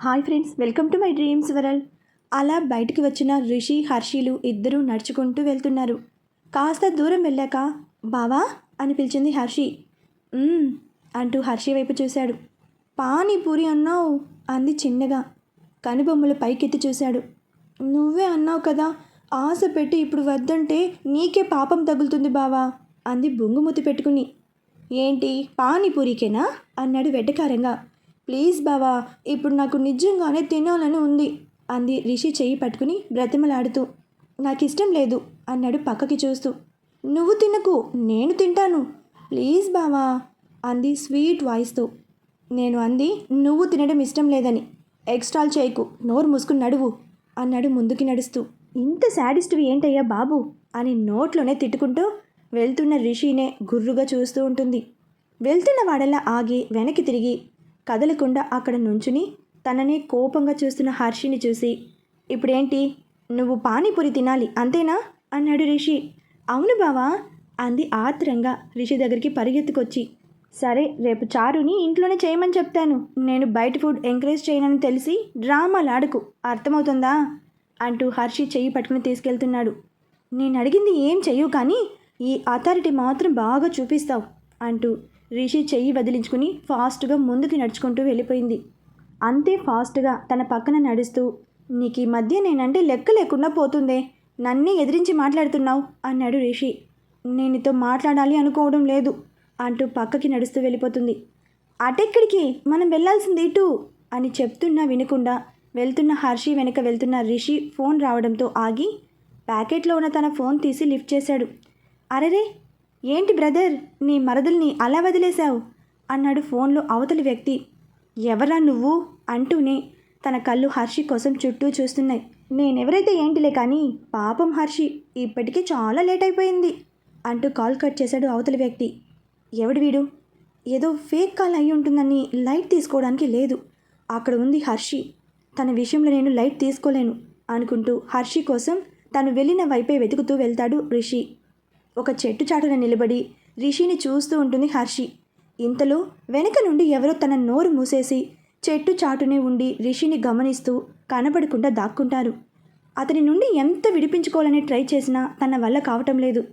Hi friends welcome to my dreams world అలా బయటికి వచ్చిన రిషి హర్షిలు ఇద్దరూ నడుచుకుంటూ వెళ్తున్నారు. కాస్త దూరం వెళ్ళాక బావా? అని పిలిచింది హర్షి. అంటూ హర్షి వైపు చూశాడు. పానీపూరి అన్నావు? అంది చిన్నగా. కనుబొమ్మలు పైకెత్తి చూశాడు. నువ్వే అన్నావు కదా ఆశ పెట్టి ఇప్పుడు వద్దంటే నీకే పాపం తగులుతుంది బావా అంది బొంగుమూతి పెట్టుకుని. ఏంటి పానీపూరికేనా? అన్నాడు వెటకారంగా. ప్లీజ్ బావా ఇప్పుడు నాకు నిజంగానే తినాలని ఉంది అంది రిషి చెయ్యి పట్టుకుని బ్రతిమలాడుతూ. నాకు ఇష్టం లేదు అన్నాడు పక్కకి చూస్తూ. నువ్వు తినకు నేను తింటాను. ప్లీజ్ బావా అంది స్వీట్ వాయిస్తో. నేను అంది నువ్వు తినడం ఇష్టం లేదని. ఎక్స్ట్రాల్ చేయకు నోరు మూసుకుని నడువు అన్నాడు ముందుకి నడుస్తూ. ఇంత శాడిస్ట్వి ఏంటయ్యా బాబు అని నోట్లోనే తిట్టుకుంటూ వెళ్తున్న రిషినే గుర్రుగా చూస్తూ ఉంటుంది. వెళ్తున్న వాడలా ఆగి వెనక్కి తిరిగి కదలకుండా అక్కడ నుంచుని తననే కోపంగా చూస్తున్న హర్షిని చూసి ఇప్పుడేంటి? నువ్వు పానీపూరి తినాలి అంతేనా? అన్నాడు రిషి. అవును బావా అంది ఆత్రంగా రిషి దగ్గరికి పరిగెత్తుకొచ్చి. సరే రేపు చారుని ఇంట్లోనే చేయమని చెప్తాను. నేను బయట ఫుడ్ ఎంకరేజ్ చేయనని తెలిసి డ్రామాలు ఆడుకు. అర్థమవుతుందా? అంటూ హర్షి చెయ్యి పట్టుకుని తీసుకెళ్తున్నాడు. నేను అడిగింది ఏం చెయ్యు కానీ ఈ అథారిటీ మాత్రం బాగా చూపిస్తావు అంటూ రిషి చెయ్యి వదిలించుకుని ఫాస్ట్గా ముందుకు నడుచుకుంటూ వెళ్ళిపోయింది. అంతే ఫాస్ట్గా తన పక్కన నడుస్తూ నీకు ఈ మధ్య నేనంటే లెక్క లేకుండా పోతుందే. నన్నే ఎదిరించి మాట్లాడుతున్నావు అన్నాడు రిషి. నేనితో మాట్లాడాలి అనుకోవడం లేదు అంటూ పక్కకి నడుస్తూ వెళ్ళిపోతుంది. అటెక్కడికి? మనం వెళ్ళాల్సింది ఇటు అని చెప్తున్నా వినకుండా వెళ్తున్న హర్షి వెనక వెళ్తున్న రిషి ఫోన్ రావడంతో ఆగి ప్యాకెట్లో ఉన్న తన ఫోన్ తీసి లిఫ్ట్ చేశాడు. అరెరే! ఏంటి బ్రదర్ నీ మరదల్ని అలా వదిలేశావు? అన్నాడు ఫోన్లో అవతలి వ్యక్తి. ఎవరా నువ్వు? అంటూనే తన కళ్ళు హర్షి కోసం చుట్టూ చూస్తున్నాయి. నేనెవరైతే ఏంటిలే కానీ పాపం హర్షి ఇప్పటికే చాలా లేట్ అయిపోయింది అంటూ కాల్ కట్ చేశాడు అవతలి వ్యక్తి. ఎవడు వీడు? ఏదో ఫేక్ కాల్ అయి ఉంటుందని లైట్ తీసుకోవడానికి లేదు. అక్కడ ఉంది హర్షి. తన విషయంలో నేను లైట్ తీసుకోలేను అనుకుంటూ హర్షి కోసం తను వెళ్ళిన వైపే వెతుకుతూ వెళ్తాడు రిషి. ఒక చెట్టు చాటున నిలబడి రిషిని చూస్తూ ఉంటుంది హర్షి. ఇంతలో వెనక నుండి ఎవరో తన నోరు మూసేసి చెట్టు చాటునే ఉండి రిషిని గమనిస్తూ కనపడకుండా దాక్కుంటారు. అతని నుండి ఎంత విడిపించుకోవాలని ట్రై చేసినా తన వల్ల కావటం లేదు.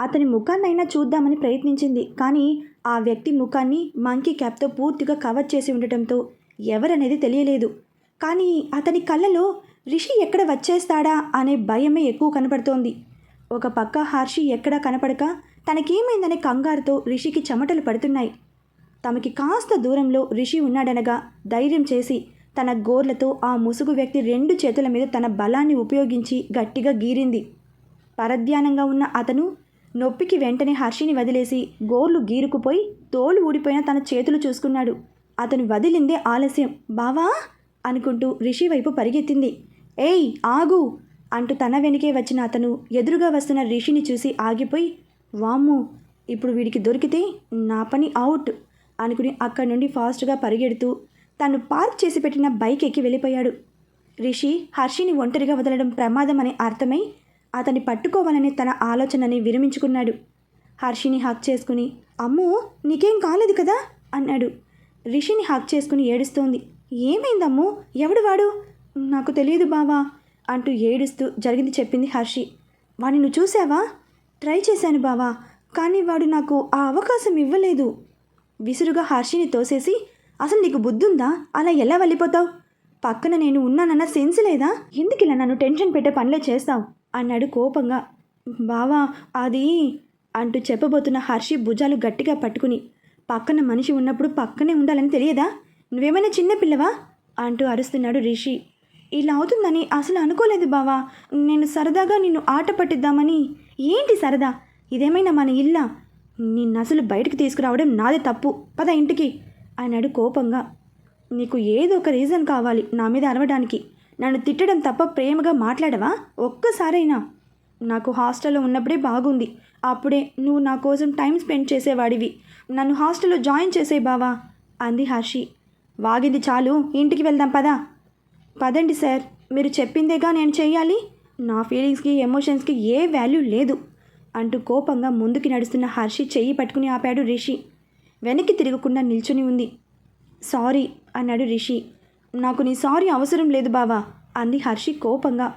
అతని ముఖాన్నైనా చూద్దామని ప్రయత్నించింది కానీ ఆ వ్యక్తి ముఖాన్ని మంకీ క్యాప్తో పూర్తిగా కవర్ చేసి ఉండటంతో ఎవరనేది తెలియలేదు. కానీ అతని కళ్ళలో రిషి ఎక్కడ వచ్చేస్తాడా అనే భయమే ఎక్కువ కనపడుతోంది. ఒక పక్క హర్షి ఎక్కడా కనపడక తనకేమైందనే కంగారుతో రిషికి చెమటలు పడుతున్నాయి. తమకి కాస్త దూరంలో రిషి ఉన్నాడనగా ధైర్యం చేసి తన గోర్లతో ఆ ముసుగు వ్యక్తి రెండు చేతుల మీద తన బలాన్ని ఉపయోగించి గట్టిగా గీరింది. పరధ్యానంగా ఉన్న అతను నొప్పికి వెంటనే హర్షిని వదిలేసి గోర్లు గీరుకుపోయి తోలు ఊడిపోయిన తన చేతులు చూసుకున్నాడు. అతను వదిలిందే ఆలస్యం. బావా! అనుకుంటూ రిషి వైపు పరిగెత్తింది. ఏయ్ ఆగు! అంటూ తన వెనుకే వచ్చిన అతను ఎదురుగా వస్తున్న రిషిని చూసి ఆగిపోయి వామ్మో ఇప్పుడు వీడికి దొరికితే నా పని అవుట్ అనుకుని అక్కడి నుండి ఫాస్ట్గా పరిగెడుతూ తను పార్క్ చేసి పెట్టిన బైక్ ఎక్కి వెళ్ళిపోయాడు. రిషి హర్షిని ఒంటరిగా వదలడం ప్రమాదం అని అర్థమై అతన్ని పట్టుకోవాలని తన ఆలోచనని విరమించుకున్నాడు. హర్షిని హక్ చేసుకుని అమ్మో నీకేం కాలేదు కదా? అన్నాడు. రిషిని హక్ చేసుకుని ఏడుస్తోంది ఏమైందమ్మో ఎవడు వాడు? నాకు తెలియదు బావా అంటూ ఏడుస్తూ జరిగింది చెప్పింది హర్షి. వాడిని నువ్వు చూసావా? ట్రై చేశాను బావా కానీ వాడు నాకు ఆ అవకాశం ఇవ్వలేదు. విసురుగా హర్షిని తోసేసి అసలు నీకు బుద్ధుందా? అలా ఎలా వెళ్ళిపోతావు? పక్కన నేను ఉన్నానన్న సెన్స్ లేదా? ఎందుకు ఇలా నన్ను టెన్షన్ పెట్టే పనులే చేస్తావు? అన్నాడు కోపంగా. బావా అది అంటూ చెప్పబోతున్న హర్షి భుజాలు గట్టిగా పట్టుకుని పక్కన మనిషి ఉన్నప్పుడు పక్కనే ఉండాలని తెలియదా? నువ్వేమైనా చిన్నపిల్లవా అంటూ అరుస్తున్నాడు రిషి. ఇలా అవుతుందని అసలు అనుకోలేదు బావా. నేను సరదాగా నిన్ను ఆట పట్టిద్దామని. ఏంటి సరదా? ఇదేమైనా మన ఇల్లా? నిన్ను అసలు బయటకు తీసుకురావడం నాదే తప్పు. పద ఇంటికి. అన్నాడు కోపంగా. నీకు ఏదో ఒక రీజన్ కావాలి నా మీద అరవడానికి. నన్ను తిట్టడం తప్ప ప్రేమగా మాట్లాడవా? ఒక్కసారైనా. నాకు హాస్టల్లో ఉన్నప్పుడే బాగుంది. అప్పుడే నువ్వు నా కోసం టైం స్పెండ్ చేసేవాడివి. నన్ను హాస్టల్లో జాయిన్ చేసే బావా అంది హర్షి. వాగింది చాలు. ఇంటికి వెళ్దాం పదా. పదండి సార్ మీరు చెప్పిందేగా నేను చెయ్యాలి? నా ఫీలింగ్స్కి ఎమోషన్స్కి ఏ వాల్యూ లేదు. అంటూ కోపంగా ముందుకి నడుస్తున్న హర్షి చెయ్యి పట్టుకుని ఆపాడు రిషి. వెనక్కి తిరగకుండా నిల్చుని ఉంది. సారీ అన్నాడు రిషి. నాకు నీ సారీ అవసరం లేదు బావా అంది హర్షి కోపంగా.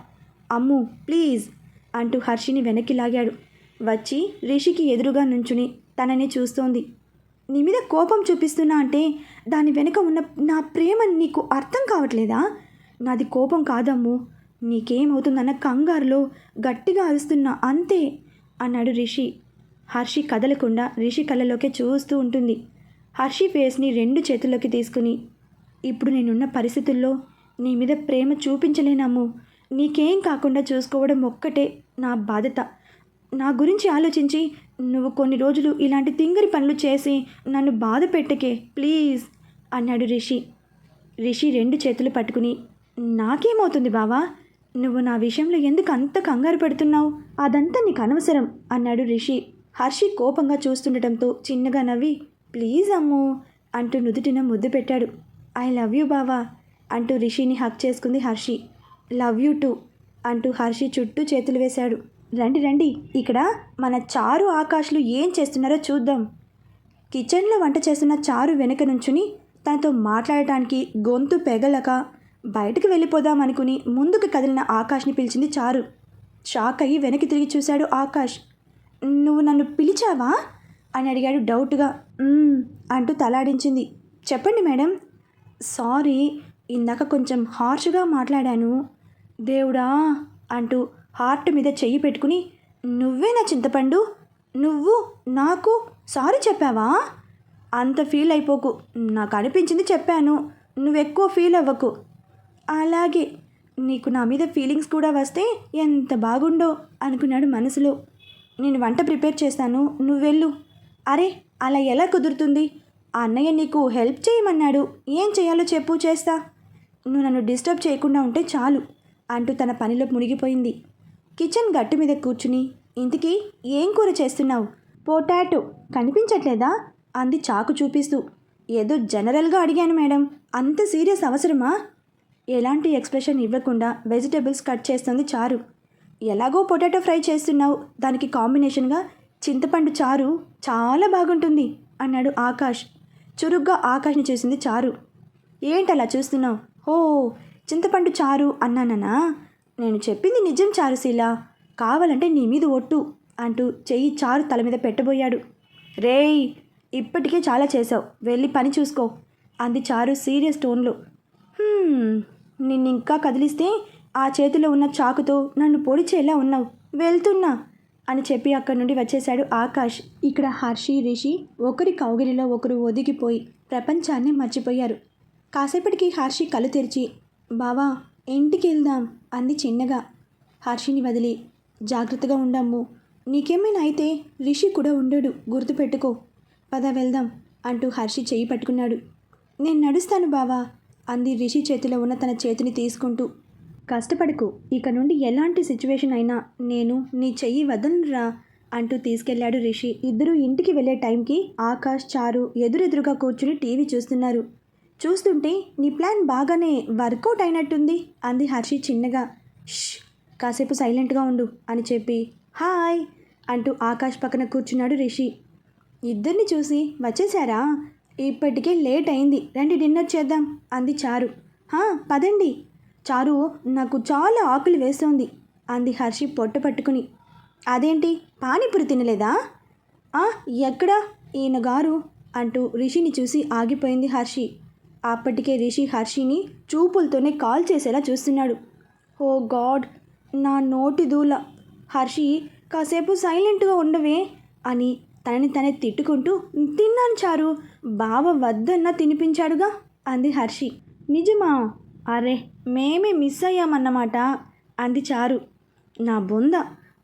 అమ్ము ప్లీజ్ అంటూ హర్షిని వెనక్కి లాగాడు. వచ్చి రిషికి ఎదురుగా నుంచుని తనని చూస్తోంది. నీ మీద కోపం చూపిస్తున్నా అంటే దాని వెనుక ఉన్న నా ప్రేమ నీకు అర్థం కావట్లేదా? నాది కోపం కాదమ్ము. నీకేమవుతుందన్న కంగారులో గట్టిగా అరుస్తున్నా అంతే అన్నాడు రిషి. హర్షి కదలకుండా రిషి కళ్ళలోకి చూస్తూ ఉంటుంది. హర్షి ఫేస్ని రెండు చేతుల్లోకి తీసుకుని ఇప్పుడు నేనున్న పరిస్థితుల్లో నీ మీద ప్రేమ చూపించలేనమ్ము. నీకేం కాకుండా చూసుకోవడం ఒక్కటే నా బాధ్యత. నా గురించి ఆలోచించి నువ్వు కొన్ని రోజులు ఇలాంటి తింగరి పనులు చేసి నన్ను బాధ పెట్టకే ప్లీజ్ అన్నాడు రిషి. రిషి రెండు చేతులు పట్టుకుని నాకేమవుతుంది బావా? నువ్వు నా విషయంలో ఎందుకు అంత కంగారు పెడుతున్నావు? అదంతా నీకు అనవసరం అన్నాడు రిషి. హర్షి కోపంగా చూస్తుండటంతో చిన్నగా నవ్వి ప్లీజ్ అమ్ము అంటూ నుదుటిన ముద్దు పెట్టాడు. ఐ లవ్ యూ బావా అంటూ రిషిని హక్ చేసుకుంది హర్షి. లవ్ యూ టూ అంటూ హర్షి చుట్టూ చేతులు వేశాడు. రండి రండి ఇక్కడ మన చారు ఆకాష్లు ఏం చేస్తున్నారో చూద్దాం. కిచెన్లో వంట చేస్తున్న చారు వెనుక నుంచుని తనతో మాట్లాడటానికి గొంతు పెగలక బయటకు వెళ్ళిపోదాం అనుకుని ముందుకు కదిలిన ఆకాష్ని పిలిచింది చారు. షాక్ అయ్యి వెనక్కి తిరిగి చూశాడు ఆకాష్. నువ్వు నన్ను పిలిచావా? అని అడిగాడు డౌట్గా. అంటూ తలాడించింది. చెప్పండి మేడం. సారీ ఇందాక కొంచెం హార్ష్గా మాట్లాడాను. దేవుడా అంటూ హార్ట్ మీద చెయ్యి పెట్టుకుని నువ్వే నా చింతపండు? నువ్వు నాకు సారీ చెప్పావా? అంత ఫీల్ అయిపోకు. నాకు అనిపించింది చెప్పాను. నువ్వు ఎక్కువ ఫీల్ అవ్వకు. అలాగే నీకు నా మీద ఫీలింగ్స్ కూడా వస్తే ఎంత బాగుండో అనుకున్నాడు మనసులో. నేను వంట ప్రిపేర్ చేస్తాను నువ్వు వెళ్ళు. అరే అలా ఎలా కుదురుతుంది? ఆ అన్నయ్య నీకు హెల్ప్ చేయమన్నాడు. ఏం చేయాలో చెప్పు చేస్తా. నువ్వు నన్ను డిస్టర్బ్ చేయకుండా ఉంటే చాలు అంటూ తన పనిలో మునిగిపోయింది. కిచెన్ గట్టు మీద కూర్చుని ఇంతకీ ఏం కూర చేస్తున్నావు? పొటాటో కనిపించట్లేదా? అంది చాకు చూపిస్తూ. ఏదో జనరల్గా అడిగాను మేడం. అంత సీరియస్ అవసరమా? ఎలాంటి ఎక్స్ప్రెషన్ ఇవ్వకుండా వెజిటేబుల్స్ కట్ చేస్తుంది చారు. ఎలాగో పొటాటో ఫ్రై చేస్తున్నావు. దానికి కాంబినేషన్గా చింతపండు చారు చాలా బాగుంటుంది అన్నాడు ఆకాష్. చురుగ్గా ఆకాష్ని చూసింది చారు. అలా చూస్తున్నావు? ఓ చింతపండు చారు అన్నానన్నా నేను చెప్పింది నిజం చారుశీల కావాలంటే నీ మీద ఒట్టు అంటూ చెయ్యి చారు తల మీద పెట్టబోయాడు. రేయ్ ఇప్పటికే చాలా చేసావు వెళ్ళి పని చూసుకో అంది చారు సీరియస్ టోన్లో. నిన్నింకా కదిలిస్తే ఆ చేతిలో ఉన్న చాకుతో నన్ను పొడిచేలా ఉన్నావు. వెళ్తున్నా అని చెప్పి అక్కడి నుండి వచ్చేశాడు ఆకాష్. ఇక్కడ హర్షి రిషి ఒకరి కౌగిలిలో ఒకరు ఒదిగిపోయి ప్రపంచాన్ని మర్చిపోయారు. కాసేపటికి హర్షి కళ్ళు తెరిచి బావా ఇంటికి వెళ్దాం అంది చిన్నగా. హర్షిని వదిలి జాగ్రత్తగా ఉండమ్ము. నీకేమైనా అయితే రిషి కూడా ఉండడు గుర్తుపెట్టుకో. పద వెళ్దాం అంటూ హర్షి చెయ్యి పట్టుకున్నాడు. నేను నడుస్తాను బావా అంది రిషి చేతిలో ఉన్న తన చేతిని తీసుకుంటూ. కష్టపడకు ఇక నుండి ఎలాంటి సిచ్యువేషన్ అయినా నేను నీ చెయ్యి వదలనురా అంటూ తీసుకెళ్ళాడు రిషి. ఇద్దరూ ఇంటికి వెళ్ళే టైంకి ఆకాష్ చారు ఎదురెదురుగా కూర్చుని టీవీ చూస్తున్నారు. చూస్తుంటే నీ ప్లాన్ బాగానే వర్కౌట్ అయినట్టుంది అంది హర్షి చిన్నగా. ష్ కాసేపు సైలెంట్గా ఉండు అని చెప్పి. హాయ్ అంటూ ఆకాష్ పక్కన కూర్చున్నాడు రిషి. ఇద్దరిని చూసి వచ్చేసారా? ఇప్పటికే లేట్ అయింది. రండి డిన్నర్ చేద్దాం. అంది చారు. పదండి. చారు నాకు చాలా ఆకులు వేస్తోంది. అంది హర్షి పొట్ట పట్టుకుని. అదేంటి? పానీపూరి తినలేదా? "ఆ, ఎక్కడా? ఈయన గారు అంటూ రిషిని చూసి ఆగిపోయింది హర్షి. అప్పటికే రిషి హర్షిని చూపులతోనే కాల్ చేసేలా చూస్తున్నాడు. ఓ గాడ్ నా నోటి దూల. హర్షి కాసేపు సైలెంట్గా ఉండవే అని తనని తనే తిట్టుకుంటూ తిన్నాను చారు బావ వద్దన్నా తినిపించాడుగా? అంది హర్షి. నిజమా? అరే మేమే మిస్ అయ్యామన్నమాట అంది చారు. నా బొంద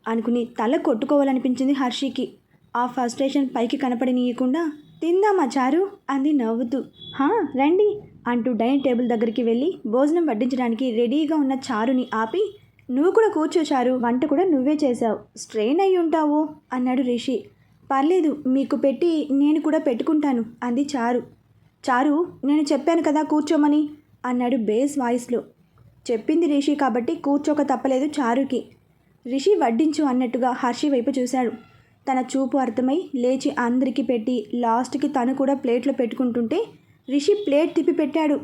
అనుకుని తల కొట్టుకోవాలనిపించింది హర్షికి. ఆ ఫస్ట్రేషన్ పైకి కనపడనీయకుండా తిందామా చారు? అంది నవ్వుతూ. హా రండి అంటూ డైనింగ్ టేబుల్ దగ్గరికి వెళ్ళి భోజనం వడ్డించడానికి రెడీగా ఉన్న చారుని ఆపి నువ్వు కూడా కూర్చో చారు వంట కూడా నువ్వే చేశావు స్ట్రెయిన్ అయి ఉంటావు అన్నాడు రిషి. పర్లేదు మీకు పెట్టి నేను కూడా పెట్టుకుంటాను అంది చారు. చారు నేను చెప్పాను కదా కూర్చోమని అన్నాడు బేస్ వాయిస్లో. చెప్పింది రిషి కాబట్టి కూర్చోక తప్పలేదు చారుకి. రిషి వడ్డించు అన్నట్టుగా హర్షి వైపు చూశాడు. తన చూపు అర్థమై లేచి అందరికీ పెట్టి లాస్ట్కి తను కూడా ప్లేట్లో పెట్టుకుంటుంటే రిషి ప్లేట్ తిప్పి పెట్టాడు.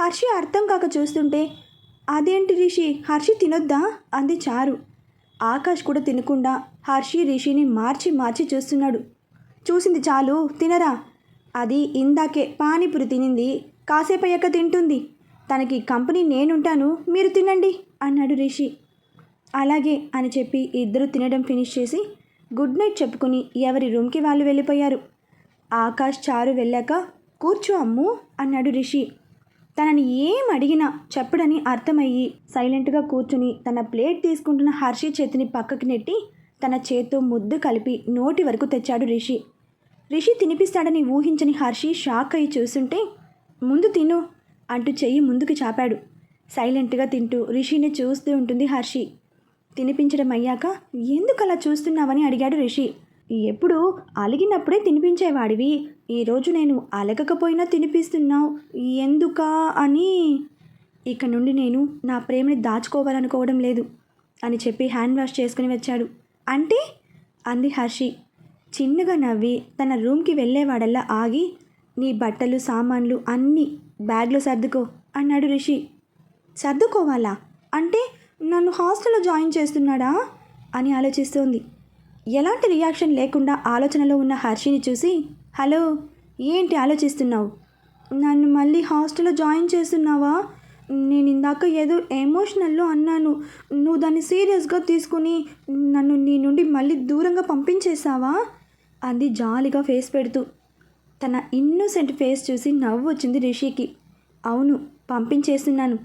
హర్షి అర్థం కాక చూస్తుంటే అదేంటి రిషి? హర్షి తినొద్దా? అంది చారు. ఆకాష్ కూడా తినకుండా హర్షి రిషిని మార్చి మార్చి చూస్తున్నాడు. చూసింది చాలు తినరా? అది ఇందాకే పానీపూరి తినింది కాసేపు అయ్యాక తింటుంది. తనకి కంపెనీ నేనుంటాను మీరు తినండి అన్నాడు రిషి. అలాగే అని చెప్పి ఇద్దరు తినడం ఫినిష్ చేసి గుడ్ నైట్ చెప్పుకుని ఎవరి రూమ్కి వాళ్ళు వెళ్ళిపోయారు. ఆకాష్ చారు వెళ్ళాక కూర్చో అమ్ము అన్నాడు రిషి. తనని ఏం అడిగినా చెప్పడని అర్థమయ్యి సైలెంట్గా కూర్చుని తన ప్లేట్ తీసుకుంటున్న హర్షి చేతిని పక్కకి నెట్టి తన చేత్తో ముద్దు కలిపి నోటి వరకు తెచ్చాడు రిషి. రిషి తినిపిస్తాడని ఊహించని హర్షి షాక్ అయి చూస్తుంటే ముందు తిను అంటూ చెయ్యి ముందుకు చాపాడు. సైలెంట్గా తింటూ రిషిని చూస్తూ ఉంటుంది హర్షి. తినిపించడం అయ్యాక ఎందుకు అలా చూస్తున్నావని? అడిగాడు రిషి. ఎప్పుడు అలిగినప్పుడే తినిపించేవాడివి. ఈరోజు నేను అలగకపోయినా తినిపిస్తున్నావు. ఎందుకా అని ఇక నుండి నేను నా ప్రేమని దాచుకోవాలనుకోవడం లేదు అని చెప్పి హ్యాండ్ వాష్ చేసుకుని వచ్చాడు. అంటే? అంది హర్షి. చిన్నగా నవ్వి తన రూమ్కి వెళ్ళేవాడల్లా ఆగి నీ బట్టలు సామాన్లు అన్నీ బ్యాగ్లో సర్దుకో అన్నాడు రిషి. సర్దుకోవాలా? అంటే నన్ను హాస్టల్లో జాయిన్ చేస్తున్నాడా? అని ఆలోచిస్తోంది. ఎలాంటి రియాక్షన్ లేకుండా ఆలోచనలో ఉన్న హర్షిని చూసి హలో ఏంటి ఆలోచిస్తున్నావు? నన్ను మళ్ళీ హాస్టల్లో జాయిన్ చేస్తున్నావా? నేను ఇందాక ఏదో ఎమోషనల్లో అన్నాను. నువ్వు దాన్ని సీరియస్గా తీసుకుని నన్ను నీ నుండి మళ్ళీ దూరంగా పంపించేశావా? అంది జాలిగా ఫేస్ పెడుతూ. తన ఇన్నోసెంట్ ఫేస్ చూసి నవ్వు వచ్చింది రిషికి. అవును పంపించేస్తున్నాను.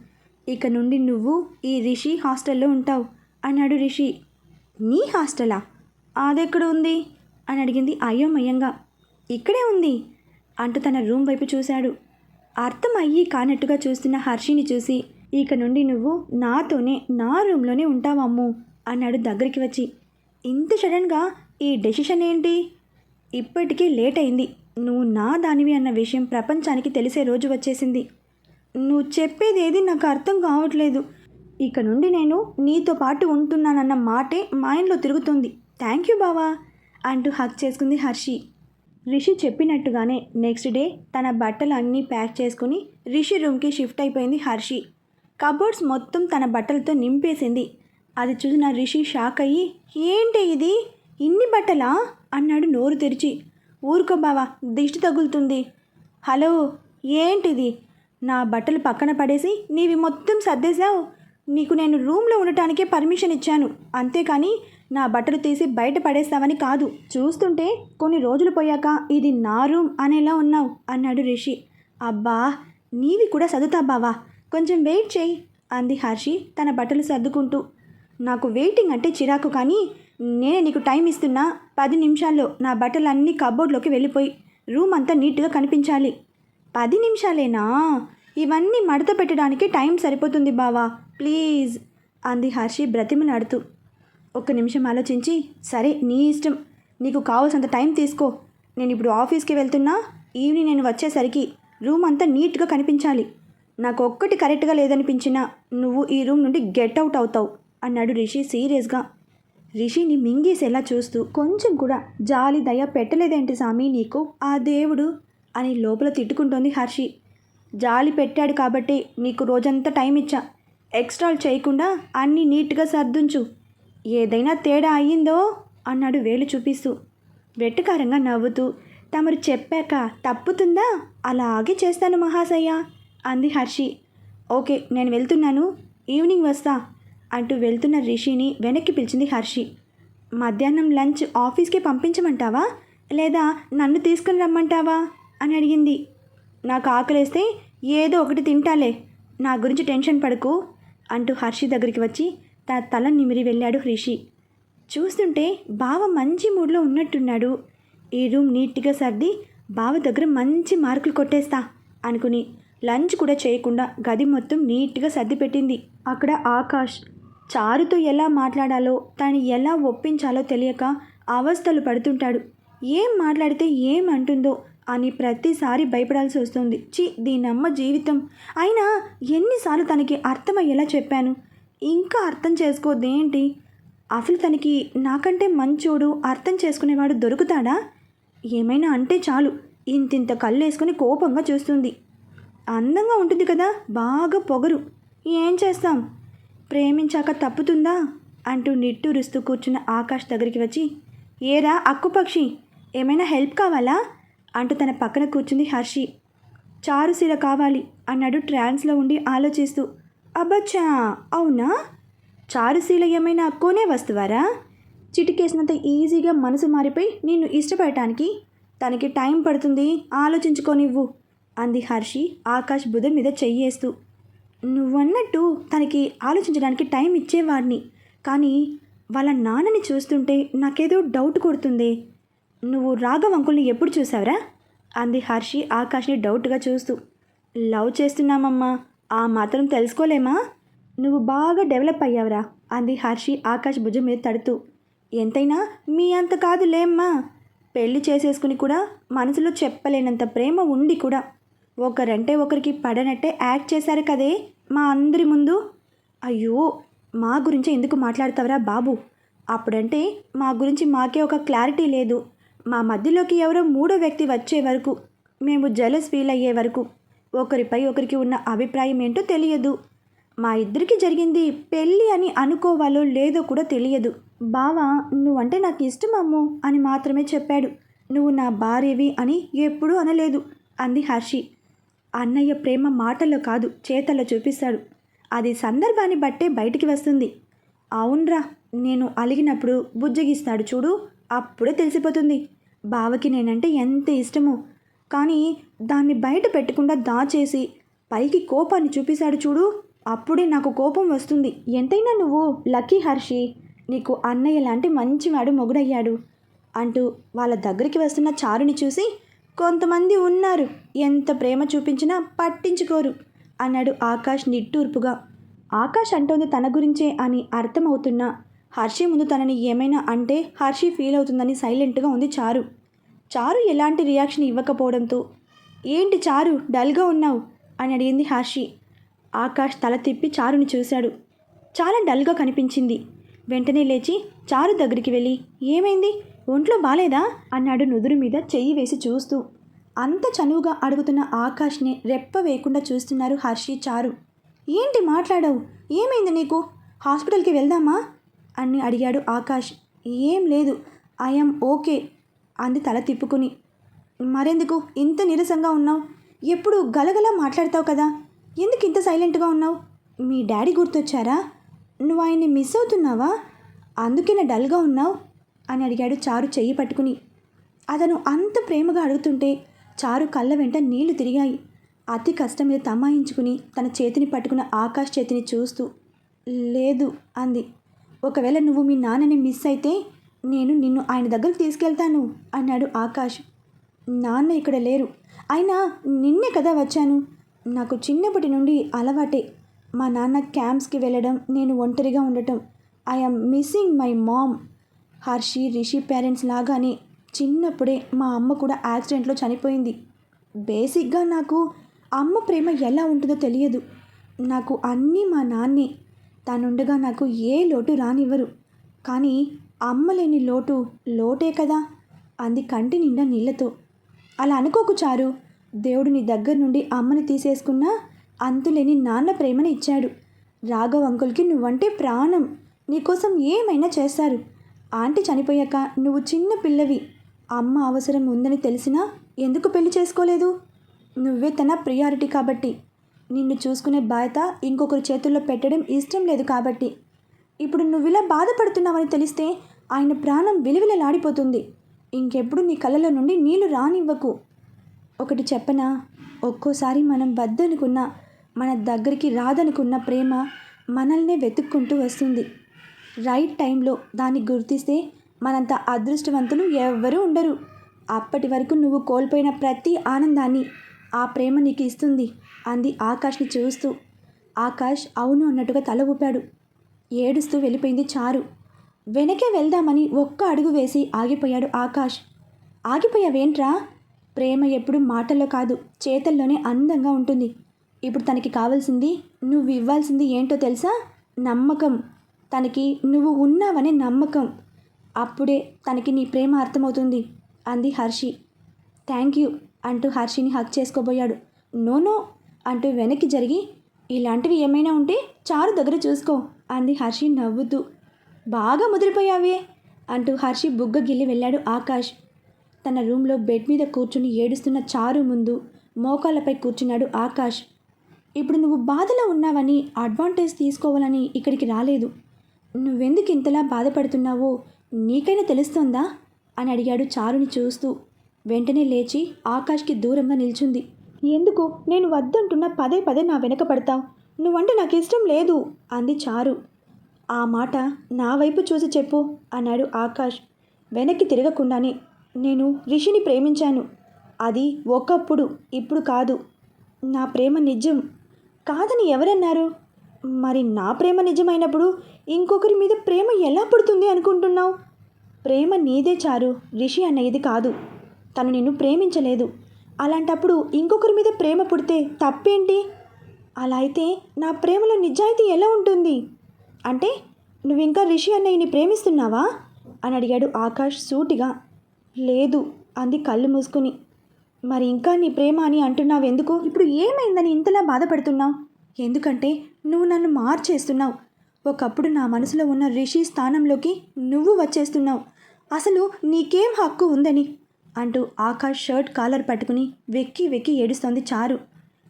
ఇక నుండి నువ్వు ఈ రిషి హాస్టల్లో ఉంటావు అన్నాడు రిషి. నీ హాస్టలా అదెక్కడ ఉంది అని అడిగింది అయోమయంగా. ఇక్కడే ఉంది అంటూ తన రూమ్ వైపు చూశాడు. అర్థం అయ్యి కానట్టుగా చూస్తున్న హర్షిని చూసి ఇక నుండి నువ్వు నాతోనే నా రూమ్లోనే ఉంటావమ్ము అన్నాడు దగ్గరికి వచ్చి. ఇంత సడన్గా ఈ డెసిషన్ ఏంటి? ఇప్పటికే లేట్ అయింది. నువ్వు నా దానివి అన్న విషయం ప్రపంచానికి తెలిసే రోజు వచ్చేసింది. నువ్వు చెప్పేది ఏది నాకు అర్థం కావట్లేదు. ఇక నుండి నేను నీతో పాటు ఉంటున్నానన్న మాటే మైండ్లో తిరుగుతుంది. థ్యాంక్ యూ బావా అంటూ హక్ చేసుకుంది హర్షి. రిషి చెప్పినట్టుగానే నెక్స్ట్ డే తన బట్టలు అన్నీ ప్యాక్ చేసుకుని రిషి రూమ్కి షిఫ్ట్ అయిపోయింది హర్షి. కబోర్డ్స్ మొత్తం తన బట్టలతో నింపేసింది. అది చూసిన రిషి షాక్ అయ్యి ఏంటి ఇది? ఇన్ని బట్టలా? అన్నాడు నోరు తెరిచి. ఊరుకో బావా దిష్టి తగులుతుంది. హలో ఏంటిది? నా బట్టలు పక్కన పడేసి నీవి మొత్తం సర్దేశావు. నీకు నేను రూమ్లో ఉండటానికే పర్మిషన్ ఇచ్చాను. అంతేకాని నా బట్టలు తీసి బయట పడేస్తావని కాదు. చూస్తుంటే కొన్ని రోజులు పోయాక ఇది నా రూమ్ అనేలా ఉన్నావు అన్నాడు రిషి. అబ్బా నీవి కూడా సర్దుతా బావా. కొంచెం వెయిట్ చేయి అంది హర్షి తన బట్టలు సర్దుకుంటూ. నాకు వెయిటింగ్ అంటే చిరాకు కానీ నేనే నీకు టైం ఇస్తున్నా. పది నిమిషాల్లో నా బట్టలు అన్నీ కబోర్డ్లోకి వెళ్ళిపోయి రూమ్ అంతా నీట్గా కనిపించాలి. పది నిమిషాలేనా? ఇవన్నీ మడత పెట్టడానికి టైం సరిపోతుంది బావా. ప్లీజ్ అంది హర్షి బ్రతిమలాడుతూ. ఒక్క నిమిషం ఆలోచించి సరే నీ ఇష్టం. నీకు కావాల్సినంత టైం తీసుకో. నేను ఇప్పుడు ఆఫీస్కి వెళ్తున్నా. ఈవినింగ్ నేను వచ్చేసరికి రూమ్ అంతా నీట్గా కనిపించాలి. నాకు ఒక్కటి కరెక్ట్గా లేదనిపించినా నువ్వు ఈ రూమ్ నుండి గెట్ అవుట్ అవుతావు అన్నాడు రిషి సీరియస్గా. రిషిని మింగేసేలా చూస్తూ కొంచెం కూడా జాలి దయ పెట్టలేదేంటి సామి నీకు? ఆ దేవుడు అని లోపల తిట్టుకుంటోంది హర్షి. జాలి పెట్టాడు కాబట్టి నీకు రోజంతా టైం ఇచ్చా. ఎక్స్ట్రాల్ చేయకుండా అన్నీ నీట్గా సర్దుంచు. ఏదైనా తేడా అయ్యిందో అన్నాడు వేలు చూపిస్తూ. వెట్టుకారంగా నవ్వుతూ తమరు చెప్పాక తప్పుతుందా? అలాగే చేస్తాను మహాశయ్య అంది హర్షి. ఓకే నేను వెళ్తున్నాను ఈవినింగ్ వస్తా అంటూ వెళ్తున్న రిషిని వెనక్కి పిలిచింది హర్షి. మధ్యాహ్నం లంచ్ ఆఫీస్కి పంపించమంటావా? లేదా నన్ను తీసుకుని రమ్మంటావా? అని అడిగింది. నాకు ఆకలేస్తే ఏదో ఒకటి తింటాలే నా గురించి టెన్షన్ పడకు అంటూ హర్షి దగ్గరికి వచ్చి తల నిమిరి వెళ్ళాడు రిషి చూస్తుంటే బావ మంచి మూడ్లో ఉన్నట్టున్నాడు. ఈ రూమ్ నీట్గా సర్ది బావ దగ్గర మంచి మార్కులు కొట్టేస్తా అనుకుని లంచ్ కూడా చేయకుండా గది మొత్తం నీట్గా సర్ది పెట్టింది. అక్కడ ఆకాష్ చారుతో ఎలా మాట్లాడాలో తను ఎలా ఒప్పించాలో తెలియక అవస్థలు పడుతుంటాడు. ఏం మాట్లాడితే ఏమంటుందో అని ప్రతిసారి భయపడాల్సి వస్తుంది. చి దీనమ్మ జీవితం. అయినా ఎన్నిసార్లు తనకి అర్థమయ్యేలా చెప్పాను. ఇంకా అర్థం చేసుకోవద్దు ఏంటి? అసలు తనకి నాకంటే మంచోడు అర్థం చేసుకునేవాడు దొరుకుతాడా? ఏమైనా అంటే చాలు. ఇంతింత కళ్ళు వేసుకుని కోపంగా చూస్తుంది. అందంగా ఉంటుంది కదా బాగా పొగరు. ఏం చేస్తాం? ప్రేమించాక తప్పుతుందా? అంటూ నిట్టూరుస్తూ కూర్చున్న ఆకాష్ దగ్గరికి వచ్చి ఏరా అక్కుపక్షి ఏమైనా హెల్ప్ కావాలా? అంటూ తన పక్కన కూర్చుంది హర్షి. చారుశీల కావాలి అన్నాడు ట్రాన్స్లో ఉండి ఆలోచిస్తూ. అబ్బచ్చా! అవునా? చారుశీల ఏమైనా కొనే వస్తువారా? చిటికేసినంత ఈజీగా మనసు మారిపోయి నిన్ను ఇష్టపడటానికి తనకి టైం పడుతుంది. ఆలోచించుకోనివ్వు అంది హర్షి ఆకాష్ బుధం మీద చెయ్యేస్తూ. నువ్వన్నట్టు తనకి ఆలోచించడానికి టైం ఇచ్చేవాడిని. కానీ వాళ్ళ నాన్నని చూస్తుంటే నాకేదో డౌట్ కొడుతుంది. నువ్వు రాఘవ్ అంకుల్ని ఎప్పుడు చూసావరా? అంది హర్షి ఆకాష్ని డౌట్గా చూస్తూ. లవ్ చేస్తున్నామమ్మా! ఆ మాత్రం తెలుసుకోలేమా? నువ్వు బాగా డెవలప్ అయ్యావురా అంది హర్షి ఆకాష్ భుజం మీద తడుతూ. ఎంతైనా మీ అంత కాదులేమ్మా. పెళ్ళి చేసేసుకుని కూడా మనసులో చెప్పలేనంత ప్రేమ ఉండి కూడా. ఒకరంటే ఒకరికి పడనట్టే యాక్ట్ చేశారు కదే మా అందరి ముందు. అయ్యో మా గురించి ఎందుకు మాట్లాడతావరా బాబు? అప్పుడంటే మా గురించి మాకే ఒక క్లారిటీ లేదు. మా మధ్యలోకి ఎవరో మూడో వ్యక్తి వచ్చే వరకు మేము జలస్ ఫీల్ అయ్యే వరకు. ఒకరిపై ఒకరికి ఉన్న అభిప్రాయం ఏంటో తెలియదు. మా ఇద్దరికి జరిగింది పెళ్ళి అని అనుకోవాలో లేదో కూడా తెలియదు. బావా నువ్వంటే నాకు ఇష్టం అమ్ము అని మాత్రమే చెప్పాడు. నువ్వు నా భార్యవి అని ఎప్పుడూ అనలేదు అంది హర్షి. అన్నయ్య ప్రేమ మాటల్లో కాదు చేతల్లో చూపిస్తాడు. అది సందర్భాన్ని బట్టే బయటికి వస్తుంది. అవునరా నేను అలిగినప్పుడు బుజ్జగిస్తాడు చూడు అప్పుడే తెలిసిపోతుంది. బావకి నేనంటే ఎంత ఇష్టమో కానీ దాన్ని బయట పెట్టకుండా దాచేసి పైకి కోపాన్ని చూపిశాడు చూడు. అప్పుడే నాకు కోపం వస్తుంది. ఎంతైనా నువ్వు లక్కీ హర్షి. నీకు అన్నయ్య లాంటి మంచివాడు మొగుడయ్యాడు అంటూ వాళ్ళ దగ్గరికి వస్తున్న చారుని చూసి కొంతమంది ఉన్నారు. ఎంత ప్రేమ చూపించినా పట్టించుకోరు అన్నాడు ఆకాష్ నిట్టూర్పుగా. ఆకాష్ అంటోంది తన గురించే అని అర్థమవుతున్నా. హర్షి ముందు తనని ఏమైనా అంటే హర్షి ఫీల్ అవుతుందని సైలెంట్గా ఉంది చారు. చారు ఎలాంటి రియాక్షన్ ఇవ్వకపోవడంతో ఏంటి చారు డల్గా ఉన్నావు? అని అడిగింది హర్షి. ఆకాష్ తల తిప్పి చారుని చూశాడు. చాలా డల్గా కనిపించింది. వెంటనే లేచి చారు దగ్గరికి వెళ్ళి ఏమైంది? ఒంట్లో బాలేదా? అన్నాడు నుదురు మీద చెయ్యి వేసి చూస్తూ. అంత చనువుగా అడుగుతున్న ఆకాష్ని రెప్ప వేయకుండా చూస్తున్నారు హర్షి చారు. ఏంటి మాట్లాడావు? ఏమైంది నీకు? హాస్పిటల్కి వెళ్దామా? అని అడిగాడు ఆకాష్. ఏం లేదు. I'm okay. అంది తల తిప్పుకుని. మరెందుకు? ఇంత నీరసంగా ఉన్నావు. ఎప్పుడు గలగలా మాట్లాడతావు కదా. ఎందుకు ఇంత సైలెంట్గా ఉన్నావు? మీ డాడీ గుర్తొచ్చారా? నువ్వు ఆయన్ని మిస్ అవుతున్నావా? అందుకేనా డల్గా ఉన్నావు? అని అడిగాడు చారు చెయ్యి పట్టుకుని. అతను అంత ప్రేమగా అడుగుతుంటే చారు కళ్ళ వెంట నీళ్ళు తిరిగాయి. అతి కష్టం మీద తమాయించుకుని తన చేతిని పట్టుకున్న ఆకాష్ చేతిని చూస్తూ లేదు అంది. ఒకవేళ నువ్వు మీ నాన్నని మిస్ అయితే నేను నిన్ను ఆయన దగ్గర తీసుకెళ్తాను అన్నాడు ఆకాష్. నాన్న ఇక్కడ లేరు. అయినా నిన్నే కదా వచ్చాను. నాకు చిన్నప్పటి నుండి అలవాటే. మా నాన్న క్యాంప్స్కి వెళ్ళడం నేను ఒంటరిగా ఉండటం. I'm missing my mom Harshi Rishi parents లాగానే చిన్నప్పుడే మా అమ్మ కూడా యాక్సిడెంట్లో చనిపోయింది. బేసిక్గా నాకు అమ్మ ప్రేమ ఎలా ఉంటుందో తెలియదు. నాకు అన్నీ మా నాన్నే. తనుండగా నాకు ఏ లోటు రానివ్వరు. కానీ అమ్మలేని లోటు లోటే కదా అంది కంటి నిండా నీళ్ళతో అలా అనుకోకు చారు. దేవుడు నీ దగ్గర నుండి అమ్మని తీసేసుకున్నా అంతులేని నాన్న ప్రేమని ఇచ్చాడు. రాఘవ్ అంకుల్కి నువ్వంటే ప్రాణం. నీకోసం ఏమైనా చేస్తారు. ఆంటీ చనిపోయాక నువ్వు చిన్న పిల్లవి. అమ్మ అవసరం ఉందని తెలిసినా ఎందుకు పెళ్ళి చేసుకోలేదు? నువ్వే తన ప్రియారిటీ కాబట్టి. నిన్ను చూసుకునే బాధ్యత ఇంకొకరి చేతుల్లో పెట్టడం ఇష్టం లేదు కాబట్టి. ఇప్పుడు నువ్వు ఇలా బాధపడుతున్నావని తెలిస్తే ఆయన ప్రాణం విలువిలలాడిపోతుంది. ఇంకెప్పుడు నీ కళ్ళలో నుండి నీళ్ళు రానివ్వకు. ఒకటి చెప్పనా? ఒక్కోసారి మనం వద్దనుకున్న మన దగ్గరికి రాదనుకున్న ప్రేమ మనల్నే వెతుక్కుంటూ వస్తుంది. రైట్ టైంలో దాన్ని గుర్తిస్తే మనంత అదృష్టవంతులు ఎవ్వరూ ఉండరు. అప్పటి వరకు నువ్వు కోల్పోయిన ప్రతి ఆనందాన్ని ఆ ప్రేమ నీకు ఇస్తుంది అంది ఆకాష్ని చూస్తూ. ఆకాష్ అవును అన్నట్టుగా తల ఊపాడు. ఏడుస్తూ వెళ్ళిపోయింది చారు. వెనకే వెళ్దామని ఒక్క అడుగు వేసి ఆగిపోయాడు ఆకాష్. ఆగిపోయావేంట్రా? ప్రేమ ఎప్పుడు మాటల్లో కాదు చేతల్లోనే అందంగా ఉంటుంది. ఇప్పుడు తనకి కావాల్సింది నువ్వు ఇవ్వాల్సింది ఏంటో తెలుసా? నమ్మకం. తనకి నువ్వు ఉన్నావనే నమ్మకం. అప్పుడే తనకి నీ ప్రేమ అర్థమవుతుంది అంది హర్షి. థ్యాంక్ యూ అంటూ హర్షిని హక్ చేసుకోబోయాడు. నో నో అంటూ వెనక్కి జరిగి ఇలాంటివి ఏమైనా ఉంటే చారు దగ్గర చూసుకో అంది హర్షి నవ్వుతూ. బాగా ముదిరిపోయావే అంటూ హర్షి బుగ్గ గిల్లి వెళ్ళాడు ఆకాష్. తన రూమ్లో బెడ్ మీద కూర్చుని ఏడుస్తున్న చారు ముందు మోకాళ్ళపై కూర్చున్నాడు ఆకాష్. ఇప్పుడు నువ్వు బాధలో ఉన్నావని అడ్వాంటేజ్ తీసుకోవాలని ఇక్కడికి రాలేదు. నువ్వెందుకు ఇంతలా బాధపడుతున్నావో నీకైనా తెలుస్తుందా? అని అడిగాడు చారుని చూస్తూ. వెంటనే లేచి ఆకాష్కి దూరంగా నిల్చుంది. ఎందుకు? నేను వద్దంటున్న పదే పదే నా వెనక పడతావు నువ్వంటే నాకు ఇష్టం లేదు అంది చారు. ఆ మాట నా వైపు చూసి చెప్పు అన్నాడు ఆకాష్. వెనక్కి తిరగకుండానే నేను రిషిని ప్రేమించాను. అది ఒకప్పుడు ఇప్పుడు కాదు. నా ప్రేమ నిజం. కాదని ఎవరన్నారు? మరి నా ప్రేమ నిజమైనప్పుడు ఇంకొకరి మీద ప్రేమ ఎలా పుడుతుంది అనుకుంటున్నావు? ప్రేమ నీదే చారు రిషి అన్నయ్యది కాదు. తను నిన్ను ప్రేమించలేదు. అలాంటప్పుడు ఇంకొకరి మీద ప్రేమ పుడితే తప్పేంటి? అలా అయితే నా ప్రేమలో నిజాయితీ ఎలా ఉంటుంది? అంటే నువ్వు ఇంకా రిషి అన్నయ్యని ప్రేమిస్తున్నావా? అని అడిగాడు ఆకాష్ సూటిగా. లేదు అంది కళ్ళు మూసుకుని. మరి ఇంకా నీ ప్రేమ అని అంటున్నావు ఎందుకు ఇప్పుడు ఏమైందని ఇంతలా బాధపడుతున్నావు? ఎందుకంటే నువ్వు నన్ను మార్చేస్తున్నావు. ఒకప్పుడు నా మనసులో ఉన్న రిషి స్థానంలోకి నువ్వు వచ్చేస్తున్నావు. అసలు నీకేం హక్కు ఉందని? అంటూ ఆకాష్ షర్ట్ కాలర్ పట్టుకుని వెక్కి వెక్కి ఏడుస్తోంది చారు.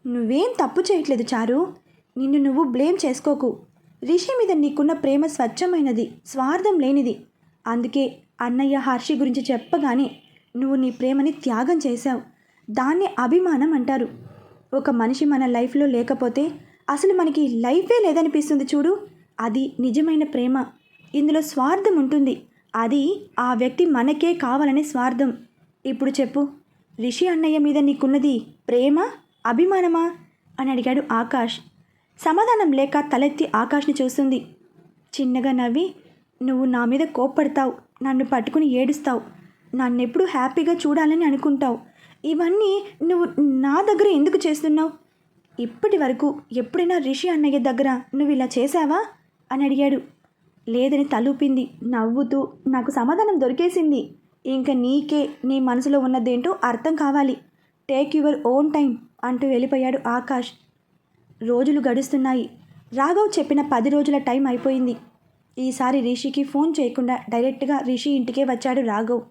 నువ్వేం తప్పు చేయట్లేదు చారు. నిన్ను నువ్వు బ్లేమ్ చేసుకోకు. రిషి మీద నీకున్న ప్రేమ స్వచ్ఛమైనది స్వార్థం లేనిది. అందుకే అన్నయ్య హర్షి గురించి చెప్పగానే నువ్వు నీ ప్రేమని త్యాగం చేశావు. దాన్నే అభిమానం అంటారు. ఒక మనిషి మన లైఫ్లో లేకపోతే అసలు మనకి లైఫే లేదనిపిస్తుంది చూడు. అది నిజమైన ప్రేమ. ఇందులో స్వార్థం ఉంటుంది. అది ఆ వ్యక్తి మనకే కావాలనే స్వార్థం. ఇప్పుడు చెప్పు. రిషి అన్నయ్య మీద నీకున్నది ప్రేమ అభిమానమా? అని అడిగాడు ఆకాష్. సమాధానం లేక తలెత్తి ఆకాష్ని చూస్తుంది. చిన్నగా నవ్వి నువ్వు నా మీద కోప్పడతావు నన్ను పట్టుకుని ఏడుస్తావు నన్నెప్పుడు హ్యాపీగా చూడాలని అనుకుంటావు ఇవన్నీ నువ్వు నా దగ్గర ఎందుకు చేస్తున్నావు? ఇప్పటి వరకు ఎప్పుడైనా రిషి అన్నయ్య దగ్గర నువ్వు ఇలా చేశావా? అని అడిగాడు. లేదని తలూపింది నవ్వుతూ నాకు సమాధానం దొరికేసింది. ఇంక నీకే నీ మనసులో ఉన్నదేంటో అర్థం కావాలి. టేక్ యువర్ ఓన్ టైం అంటూ వెళ్ళిపోయాడు ఆకాష్. రోజులు గడుస్తున్నాయి. రాఘవ్ చెప్పిన పది రోజుల టైం అయిపోయింది. ఈసారి రిషికి ఫోన్ చేయకుండా డైరెక్ట్గా రిషి ఇంటికే వచ్చాడు రాఘవ్.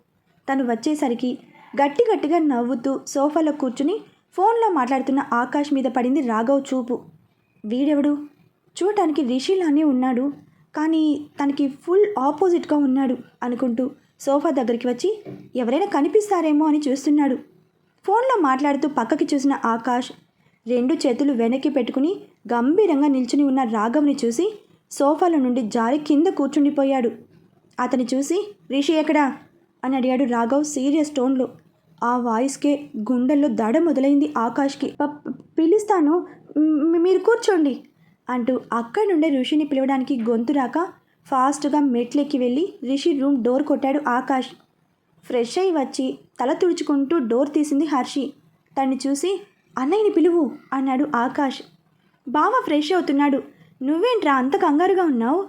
తను వచ్చేసరికి గట్టి గట్టిగా నవ్వుతూ సోఫాలో కూర్చుని ఫోన్లో మాట్లాడుతున్న ఆకాష్ మీద పడింది రాఘవ్ చూపు. వీడెవడు? చూడటానికి రిషిలానే ఉన్నాడు. కానీ తనకి ఫుల్ ఆపోజిట్గా ఉన్నాడు అనుకుంటూ సోఫా దగ్గరికి వచ్చి ఎవరైనా కనిపిస్తారేమో అని చూస్తున్నాడు. ఫోన్లో మాట్లాడుతూ పక్కకి చూసిన ఆకాష్ రెండు చేతులు వెనక్కి పెట్టుకుని గంభీరంగా నిల్చుని ఉన్న రాఘవ్ని చూసి సోఫాలో నుండి జారి కింద కూర్చుండిపోయాడు. అతని చూసి రిషి ఎక్కడా? అని అడిగాడు రాఘవ్ సీరియస్ టోన్లో. ఆ వాయిస్కే గుండెల్లో దడ మొదలైంది ఆకాష్కి. "ప- పిలుస్తాను. మీరు కూర్చోండి అంటూ అక్కడి నుండే ఋషిని పిలవడానికి గొంతు రాక ఫాస్ట్గా మెట్లెక్కి వెళ్ళి రిషి రూమ్ డోర్ కొట్టాడు ఆకాష్. ఫ్రెష్ అయి వచ్చి తల తుడుచుకుంటూ డోర్ తీసింది హర్షి. తన్ని చూసి అన్నయ్యని పిలువు అన్నాడు ఆకాష్. బావ ఫ్రెష్ అవుతున్నాడు. నువ్వేంట్రా అంత కంగారుగా ఉన్నావు?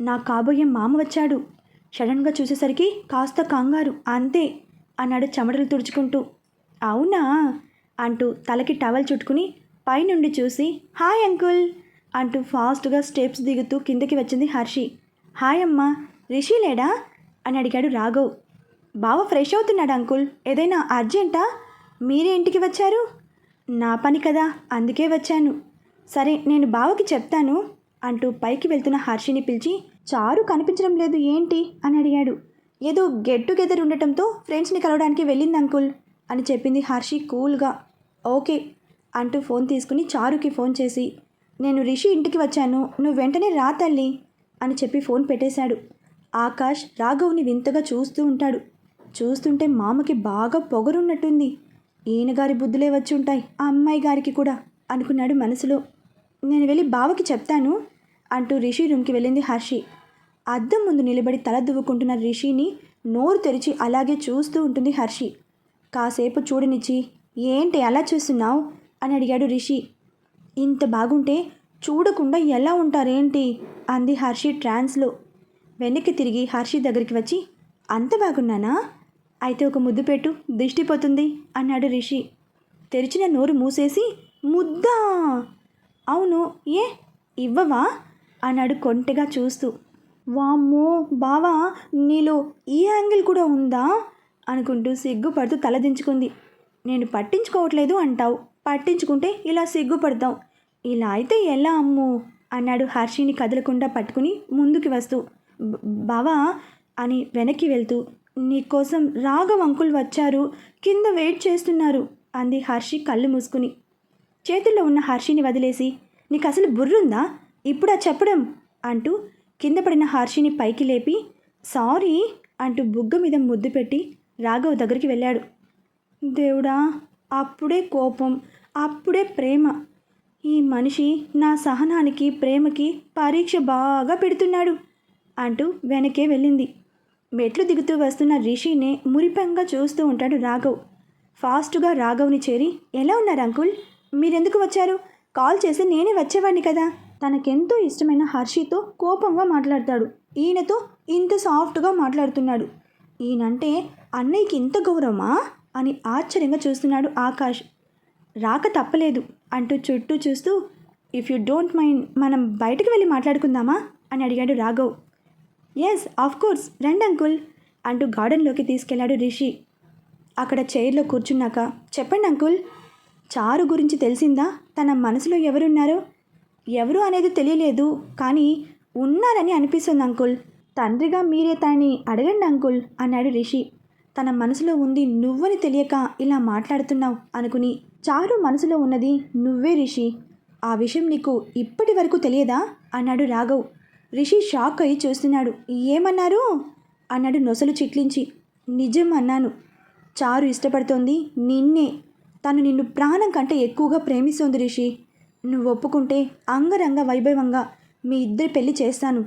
నా కాబోయే మామ వచ్చాడు. సడన్గా చూసేసరికి కాస్త కంగారు అంతే అన్నాడు చెమటలు తుడుచుకుంటూ. అవునా? అంటూ తలకి టవల్ చుట్టుకుని పైనుండి చూసి హాయ్ అంకుల్ అంటూ ఫాస్ట్గా స్టెప్స్ దిగుతూ కిందకి వచ్చింది హర్షి. హాయ్ అమ్మా రిషి లేడా? అని అడిగాడు రాఘవ్. బావ ఫ్రెష్ అవుతున్నాడు అంకుల్ ఏదైనా అర్జెంటా? మీరే ఇంటికి వచ్చారు? నా పని కదా అందుకే వచ్చాను. సరే నేను బావకి చెప్తాను అంటూ పైకి వెళ్తున్న హర్షిని పిలిచి చారు కనిపించడం లేదు ఏంటి? అని అడిగాడు. ఏదో గెట్ టుగెదర్ ఉండటంతో ఫ్రెండ్స్ని కలవడానికి వెళ్ళింది అంకుల్ అని చెప్పింది హర్షి కూల్గా. ఓకే అంటూ ఫోన్ తీసుకుని చారుకి ఫోన్ చేసి నేను రిషి ఇంటికి వచ్చాను నువ్వు వెంటనే రా తల్లి అని చెప్పి ఫోన్ పెట్టేశాడు. ఆకాష్ రాఘవ్ని వింతగా చూస్తూ ఉంటాడు. చూస్తుంటే మామకి బాగా పొగరున్నట్టుంది. ఈయనగారి బుద్ధులే వచ్చి ఉంటాయి ఆ అమ్మాయి గారికి కూడా అనుకున్నాడు మనసులో. నేను వెళ్ళి బావకి చెప్తాను అంటూ రిషి రూమ్కి వెళ్ళింది హర్షి. అద్దం ముందు నిలబడి తల దువ్వుకుంటున్న రిషిని నోరు తెరిచి అలాగే చూస్తూ ఉంటుంది హర్షి. కాసేపు చూడనిచ్చి ఏంటి అలా చూస్తున్నావు? అని అడిగాడు రిషి. ఇంత బాగుంటే చూడకుండా ఎలా ఉంటారేంటి? అంది హర్షి ట్రాన్స్లో. వెనక్కి తిరిగి హర్షి దగ్గరికి వచ్చి అంత బాగున్నానా? అయితే ఒక ముద్దు పెట్టు దిష్టిపోతుంది అన్నాడు రిషి. తెరిచిన నోరు మూసేసి ముద్దా? అవును ఏ? ఇవ్వవా? అన్నాడు కొంటెగా చూస్తూ. వామ్మో బావా నీలో ఈ యాంగిల్ కూడా ఉందా? అనుకుంటూ సిగ్గుపడుతూ తలదించుకుంది నేను పట్టించుకోవట్లేదు అంటావు. పట్టించుకుంటే ఇలా సిగ్గుపడతావు. ఇలా అయితే ఎలా అమ్ము? అన్నాడు హర్షిని కదలకుండా పట్టుకుని ముందుకు వస్తూ. బావా అని వెనక్కి వెళ్తూ. నీకోసం రాఘవ్ అంకుల్ వచ్చారు. కింద వెయిట్ చేస్తున్నారు అంది హర్షి కళ్ళు మూసుకుని. చేతుల్లో ఉన్న హర్షిని వదిలేసి. నీకు అసలు బుర్రుందా? ఇప్పుడా చెప్పడం అంటూ కింద పడిన హర్షిని పైకి లేపి. సారీ అంటూ బుగ్గ మీద ముద్దు పెట్టి రాఘవ్ దగ్గరికి వెళ్ళాడు. దేవుడా అప్పుడే కోపం అప్పుడే ప్రేమ ఈ మనిషి నా సహనానికి ప్రేమకి పరీక్ష బాగా పెడుతున్నాడు అంటూ వెనకే వెళ్ళింది. మెట్లు దిగుతూ వస్తున్న రిషినే మురిపంగా చూస్తూ ఉంటాడు రాఘవ్. ఫాస్ట్గా రాఘవ్ని చేరి ఎలా ఉన్నారు అంకుల్? మీరెందుకు వచ్చారు? కాల్ చేసి నేనే వచ్చేవాడిని కదా. తనకెంతో ఇష్టమైన హర్షితో కోపంగా మాట్లాడతాడు. ఈయనతో ఇంత సాఫ్ట్గా మాట్లాడుతున్నాడు. ఈయనంటే అన్నయ్యకి ఇంత గౌరవమా? అని ఆశ్చర్యంగా చూస్తున్నాడు ఆకాష్. రాక తప్పలేదు. అంటూ చుట్టూ చూస్తూ ఇఫ్ యూ డోంట్ మైండ్ మనం బయటకు వెళ్ళి మాట్లాడుకుందామా? అని అడిగాడు రాఘవ్. ఎస్ ఆఫ్ కోర్స్ రండి అంకుల్ అంటూ గార్డెన్లోకి తీసుకెళ్ళాడు రిషి. అక్కడ చైర్లో కూర్చున్నాక చెప్పండి అంకుల్ చారు గురించి తెలిసిందా? తన మనసులో ఎవరున్నారో? ఎవరు అనేది తెలియలేదు కానీ ఉన్నారని అనిపిస్తుంది అంకుల్. తండ్రిగా మీరే తనని అడగండి అంకుల్ అన్నాడు రిషి. తన మనసులో ఉంది నువ్వని తెలియక ఇలా మాట్లాడుతున్నావు అనుకుని చారు మనసులో ఉన్నది నువ్వే రిషి ఆ విషయం నీకు ఇప్పటి వరకు తెలియదా? అన్నాడు రాఘవ్. రిషి షాక్ అయి చూస్తున్నాడు. ఏమన్నారు? అన్నాడు నొసలు చిట్లించి. నిజం అన్నాను. చారు ఇష్టపడుతోంది నిన్నే. తను నిన్ను ప్రాణం కంటే ఎక్కువగా ప్రేమిస్తోంది రిషి. నువ్వు ఒప్పుకుంటే అంగరంగ వైభవంగా మీ ఇద్దరి పెళ్ళి చేస్తాను.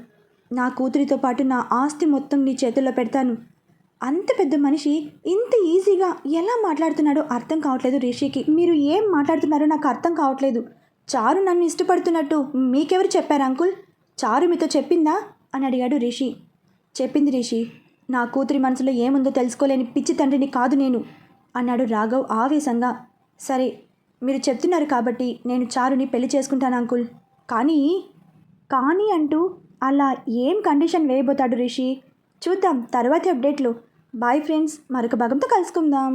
నా కూతురితో పాటు నా ఆస్తి మొత్తం నీ చేతుల్లో పెడతాను. అంత పెద్ద మనిషి ఇంత ఈజీగా ఎలా మాట్లాడుతున్నాడో అర్థం కావట్లేదు రిషికి. మీరు ఏం మాట్లాడుతున్నారో నాకు అర్థం కావట్లేదు. చారు నన్ను ఇష్టపడుతున్నట్టు మీకెవరు చెప్పారు అంకుల్? చారు మీతో చెప్పిందా? అని అడిగాడు రిషి. చెప్పింది రిషి. నా కూతురి మనసులో ఏముందో తెలుసుకోలేని పిచ్చి తండ్రిని కాదు నేను అన్నాడు రాఘవ్ ఆవేశంగా. సరే మీరు చెప్తున్నారు కాబట్టి నేను చారుని పెళ్ళి చేసుకుంటాను అంకుల్. కానీ కానీ అంటూ అలా ఏం కండిషన్ వేయబోతాడు రిషి? చూద్దాం తర్వాతి అప్డేట్లు. బాయ్ ఫ్రెండ్స్ మరొక భాగంతో కలుసుకుందాం.